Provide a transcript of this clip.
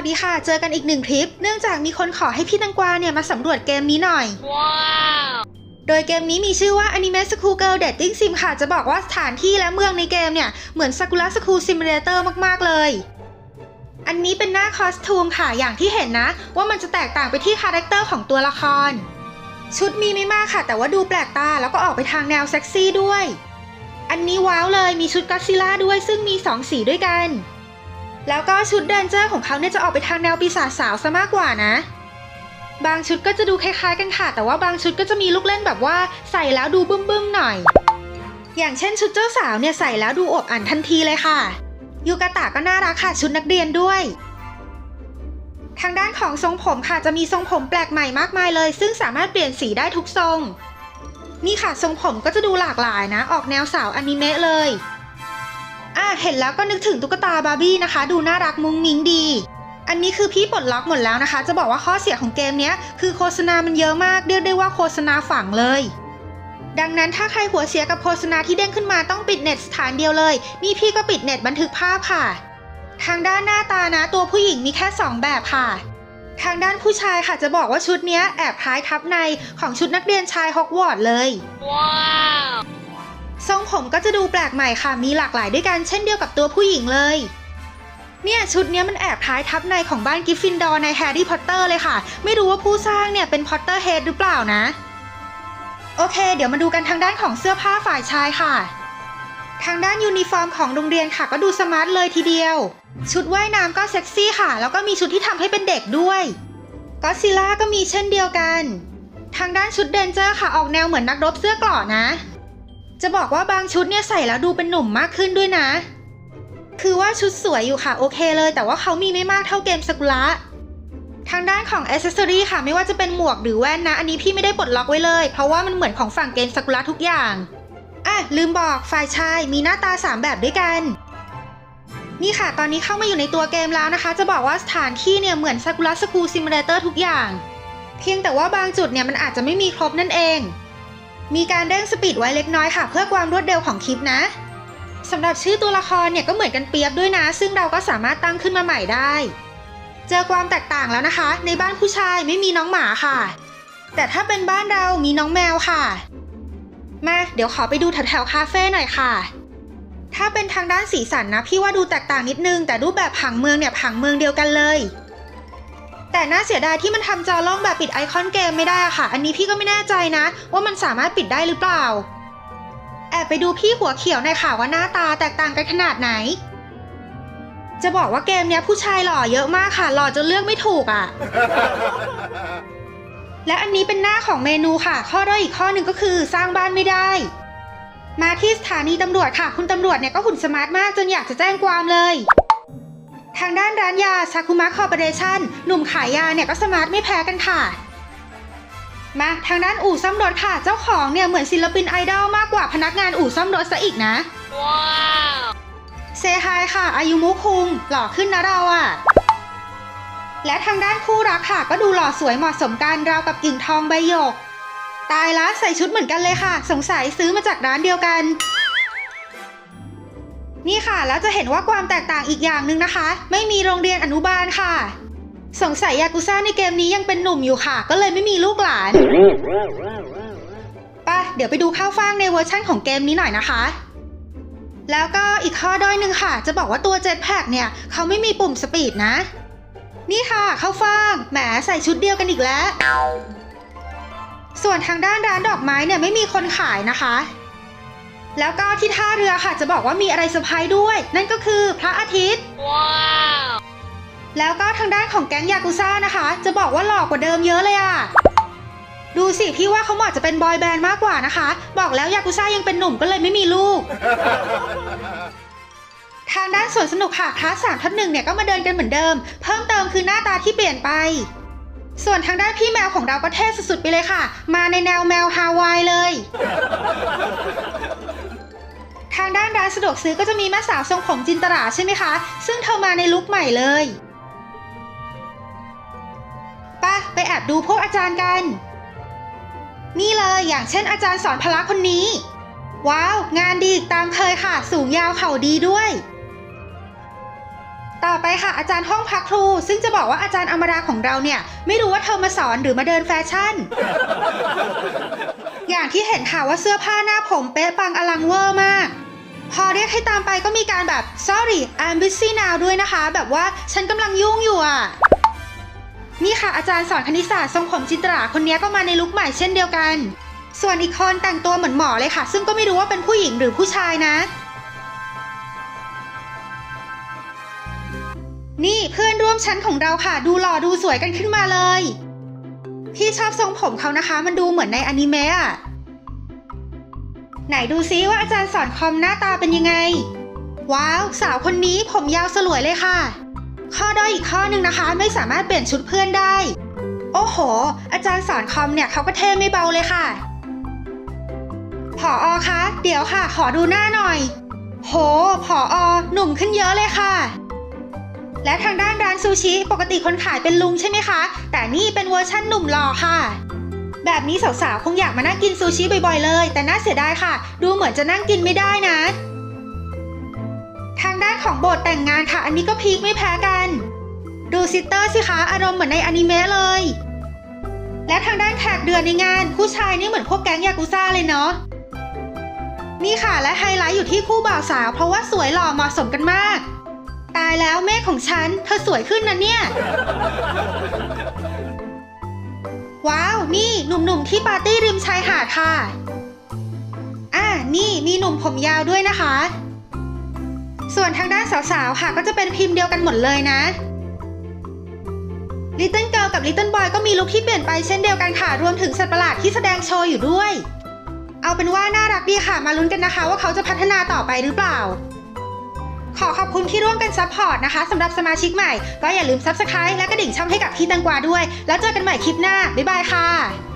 วัสดีค่ะ เจอกันอีกหนึ่งคลิป เนื่องจากมีคนขอให้พี่ตังกวาเนี่ยมาสำรวจเกมนี้หน่อยโดยเกมนี้มีชื่อว่า Anime School Girl Dating Sim ค่ะ จะบอกว่าสถานที่และเมืองในเกมเนี่ย เหมือน Sakura School Simulator มาก ๆ เลย อันนี้เป็นหน้าคอสตูมค่ะ อย่างที่เห็นนะ ว่ามันจะแตกต่างไปที่คาแรคเตอร์ของตัวละคร ชุดมีไม่มากค่ะ แต่ว่าดูแปลกตา แล้วก็ออกไปทางแนวเซ็กซี่ด้วย อันนี้ว้าวเลย มีชุดกัสซิล่าด้วย ซึ่งมีสองสีด้วยกัน แล้วก็ชุดเดนเจอร์ของเขาเนี่ยจะออกไปทางแนวปีศาจสาวซะมากกว่านะ บางชุดก็จะดูคล้ายๆกันค่ะ แต่ว่าบางชุดก็จะมีลูกเล่นแบบว่าใส่แล้วดูบึ้มๆหน่อย อย่างเช่นชุดเจ้าสาวเนี่ยใส่แล้วดูอบอันทันทีเลยค่ะ ยูกาตะก็น่ารักค่ะชุดนักเรียนด้วย ทางด้านของทรงผมค่ะจะมีทรงผมแปลกใหม่มากมายเลย ซึ่งสามารถเปลี่ยนสีได้ทุกทรง นี่ค่ะทรงผมก็จะดูหลากหลายนะ ออกแนวสาวอนิเมะเลย เห็นแล้วก็นึกถึงตุ๊กตาบาร์บี้นะคะ ดูน่ารักมุ้งมิ้งดี อันนี้คือพี่ปลดล็อกหมดแล้วนะคะ จะบอกว่าข้อเสียของเกมนี้คือโฆษณามันเยอะมากเรียกได้ว่าโฆษณาฝังเลย ดังนั้นถ้าใครหัวเสียกับโฆษณาที่เด้งขึ้นมาต้องปิดเน็ตสถานเดียวเลย นี่พี่ก็ปิดเน็ตบันทึกภาพค่ะ ทางด้านหน้าตานะตัวผู้หญิงมีแค่ 2 แบบค่ะ ทางด้านผู้ชายค่ะจะบอกว่าชุดนี้แอบคล้ายทับในของชุดนักเรียนชายฮอกวอตส์เลย ทรงผมก็จะดูแปลกใหม่ค่ะ มีหลากหลายด้วยกันเช่นเดียวกับตัวผู้หญิงเลย เนี่ยชุดเนี้ยมันแอบคล้ายทับในของบ้านกิฟฟินดอร์ในแฮร์รี่พอตเตอร์เลยค่ะ ไม่รู้ว่าผู้สร้างเนี่ยเป็นพอตเตอร์เฮดหรือเปล่านะ โอเค เดี๋ยวมาดูกันทางด้านของเสื้อผ้าฝ่ายชายค่ะ ทางด้านยูนิฟอร์มของโรงเรียนค่ะ ก็ดูสมาร์ทเลยทีเดียว ชุดว่ายน้ำก็เซ็กซี่ค่ะ แล้วก็มีชุดที่ทำให้เป็นเด็กด้วยก็ซิล่าก็มีเช่นเดียวกัน ทางด้านชุดเดนเจอร์ค่ะออกแนวเหมือนนักรบเสื้อกราะนะ จะบอกว่าบางชุดเนี่ยใส่แล้วดูเป็นหนุ่มมากขึ้นด้วยนะ คือว่าชุดสวยอยู่ค่ะโอเคเลย แต่ว่าเขามีไม่มากเท่าเกมสกุระทางด้านของอ c เซสซอรี่ค่ะไม่ว่าจะเป็นหมวกหรือแว่นนะ อันนี้พี่ไม่ได้ปลดล็อกไว้เลย เพราะว่ามันเหมือนของฝั่งเกมสกุระทุกอย่าง อะ ลืมบอกฝ่ายชายมีหน้าตา 3 แบบด้วยกัน นี่ค่ะ ตอนนี้เข้ามาอยู่ในตัวเกมแล้วนะคะ จะบอกว่าสถานที่เนี่ยเหมือนซากุระสคูซิมูเลเตอร์ทุกอย่าง เพียงแต่ว่าบางจุดเนี่ยมันอาจจะไม่มีครบนั่นเอง มีการเร่งสปีดไว้เล็กน้อยค่ะ เพื่อความรวดเร็วของคลิปนะสำหรับชื่อตัวละครเนี่ยก็เหมือนกันเปรียบด้วยนะ ซึ่งเราก็สามารถตั้งขึ้นมาใหม่ได้ เจอความแตกต่างแล้วนะคะ ในบ้านผู้ชายไม่มีน้องหมาค่ะ แต่ถ้าเป็นบ้านเรามีน้องแมวค่ะ มาเดี๋ยวขอไปดูแถวๆคาเฟ่หน่อยค่ะ ถ้าเป็นทางด้านสีสันนะพี่ว่าดูแตกต่างนิดนึง แต่รูปแบบผังเมืองเนี่ยผังเมืองเดียวกันเลย แต่น่าเสียดายที่มันทำจอล่องแบบปิดไอคอนเกมไม่ได้อะค่ะ อันนี้พี่ก็ไม่แน่ใจนะ ว่ามันสามารถปิดได้หรือเปล่า แอบไปดูพี่หัวเขียวหน่อยค่ะว่าหน้าตาแตกต่างกันขนาดไหน จะบอกว่าเกมเนี้ยผู้ชายหล่อเยอะมากค่ะ หล่อจนเลือกไม่ถูกอะ่ะ และอันนี้เป็นหน้าของเมนูค่ะ ข้อด้อยอีกข้อหนึ่งก็คือสร้างบ้านไม่ได้ มาที่สถานีตำรวจค่ะ คุณตำรวจเนี่ยก็หุ่นสมาร์ทมากจนอยากจะแจ้งความเลย ทางด้านร้านยาซากุมะคอร์ปอเรชั่นหนุ่มขายยาเนี่ยก็สมาร์ทไม่แพ้กันค่ะ มาทางด้านอู่ซ่อมรถค่ะ เจ้าของเนี่ยเหมือนศิลปินไอดอลมากกว่าพนักงานอู่ซ่อมรถซะอีกนะเซฮายค่ะ อายุมุคุงหล่อขึ้นนะเราอะและทางด้านคู่รักค่ะ ก็ดูหล่อสวยเหมาะสมกันราวกับกิ่งทองใบหยก ตายละใส่ชุดเหมือนกันเลยค่ะ สงสัยซื้อมาจากร้านเดียวกัน นี่ค่ะ แล้วจะเห็นว่าความแตกต่างอีกอย่างหนึ่งนะคะ ไม่มีโรงเรียนอนุบาลค่ะ สงสัยยากุซ่าในเกมนี้ยังเป็นหนุ่มอยู่ค่ะ ก็เลยไม่มีลูกหลานป่ะเดี๋ยวไปดูข้าวฟ่างในเวอร์ชั่นของเกมนี้หน่อยนะคะ แล้วก็อีกข้อด้อยหนึ่งค่ะ จะบอกว่าตัวเจ็ตแพ็เนี่ย เขาไม่มีปุ่มสปีดนะ นี่ค่ะข้าวฟ่างแหมใส่ชุดเดียวกันอีกแล้ว ส่วนทางด้านร้านดอกไม้เนี่ยไม่มีคนขายนะคะ แล้วก็ที่ท่าเรือค่ะจะบอกว่ามีอะไรเซอร์ไพรส์ด้วย นั่นก็คือพระอาทิตย์แล้วก็ทางด้านของแก๊งยากุซ่านะคะ จะบอกว่าหลอกกว่าเดิมเยอะเลยอะดูสิพี่ว่าเขาเหมาะจะเป็นบอยแบนด์มากกว่านะคะ บอกแล้วยากุซ่ายังเป็นหนุ่มก็เลยไม่มีลูก ทางด้านสวนสนุกค่ะคลาสสามทับหนึ่งเนี่ยก็มาเดินกันเหมือนเดิม เพิ่มเติมคือหน้าตาที่เปลี่ยนไป ส่วนทางด้านพี่แมวของเราก็เท่สุดๆไปเลยค่ะ มาในแนวแมวฮาวายเลยทานสะดวกซื้อก็จะมีแม่สาวทรงผมจินตราใช่ไหมคะ ซึ่งเธอมาในลุคใหม่เลยป่ะไปแอบดูพวกอาจารย์กัน นี่เลยอย่างเช่นอาจารย์สอนพละคนนี้ ว้าว งานดีตามเคยค่ะ สูงยาวเข่าดีด้วย ต่อไปค่ะอาจารย์ห้องพักครู ซึ่งจะบอกว่าอาจารย์อมราของเราเนี่ย ไม่รู้ว่าเธอมาสอนหรือมาเดินแฟชั่น อย่างที่เห็นค่ะว่าเสื้อผ้าหน้าผมเป๊ะปังอลังเวอร์มาก พอเรียกให้ตามไปก็มีการแบบ sorry I'm busy now ด้วยนะคะ แบบว่าฉันกำลังยุ่งอยู่อะ นี่ค่ะอาจารย์สอนคณิตศาสตร์ทรงผมจินตราคนนี้ก็มาในลุคใหม่เช่นเดียวกัน ส่วนอีกคนแต่งตัวเหมือนหมอเลยค่ะ ซึ่งก็ไม่รู้ว่าเป็นผู้หญิงหรือผู้ชายนะ นี่เพื่อนร่วมชั้นของเราค่ะ ดูหล่อดูสวยกันขึ้นมาเลย พี่ชอบทรงผมเขานะคะ มันดูเหมือนในอนิเมะอะ ไหนดูซิว่าอาจารย์สอนคอมหน้าตาเป็นยังไง ว้าว สาวคนนี้ผมยาวสลวยเลยค่ะ ข้อด้อยอีกข้อหนึ่งนะคะ ไม่สามารถเปลี่ยนชุดเพื่อนได้ โอ้โห อาจารย์สอนคอมเนี่ยเขาก็เท่ไม่เบาเลยค่ะผออคะ เดี๋ยวค่ะ ขอดูหน้าหน่อย โหผออหนุ่มขึ้นเยอะเลยค่ะ และทางด้านร้านซูชิ ปกติคนขายเป็นลุงใช่ไหมคะ แต่นี่เป็นเวอร์ชั่นหนุ่มหล่อค่ะ แบบนี้สาวๆ คงอยากมานั่งกินซูชิบ่อยๆเลย แต่น่าเสียดายค่ะ ดูเหมือนจะนั่งกินไม่ได้นะ ทางด้านของโบสถ์แต่งงานค่ะ อันนี้ก็พีคไม่แพ้กัน ดูซิสเตอร์สิคะอารมณ์เหมือนในอนิเมะเลย และทางด้านแขกเดือนในงาน ผู้ชายนี่เหมือนพวกแก๊งยากุซ่าเลยเนาะนี่ค่ะและไฮไลท์อยู่ที่คู่บ่าวสาว เพราะว่าสวยหล่อเหมาะสมกันมาก ตายแล้วแม่ของฉัน เธอสวยขึ้นนะเนี่ย ว้าว นี่หนุ่มๆที่ปาร์ตี้ริมชายหาดค่ะ อ่า นี่มีหนุ่มผมยาวด้วยนะคะ ส่วนทางด้านสาวๆ ค่ะ ก็จะเป็นพิมพ์เดียวกันหมดเลยนะ Little Girl กับ Little Boy ก็มีลุคที่เปลี่ยนไปเช่นเดียวกันค่ะ รวมถึงสัตว์ประหลาดที่แสดงโชว์อยู่ด้วย เอาเป็นว่าน่ารักดีค่ะ มาลุ้นกันนะคะ ว่าเขาจะพัฒนาต่อไปหรือเปล่า ขอขอบคุณที่ร่วมกันซัพพอร์ตนะคะสำหรับสมาชิกใหม่ ก็อย่าลืมซับสไครต์และกระดิ่งช่องให้กับพี่แตังกวาด้วย แล้วเจอกันใหม่คลิปหน้า บ๊ายบายค่ะ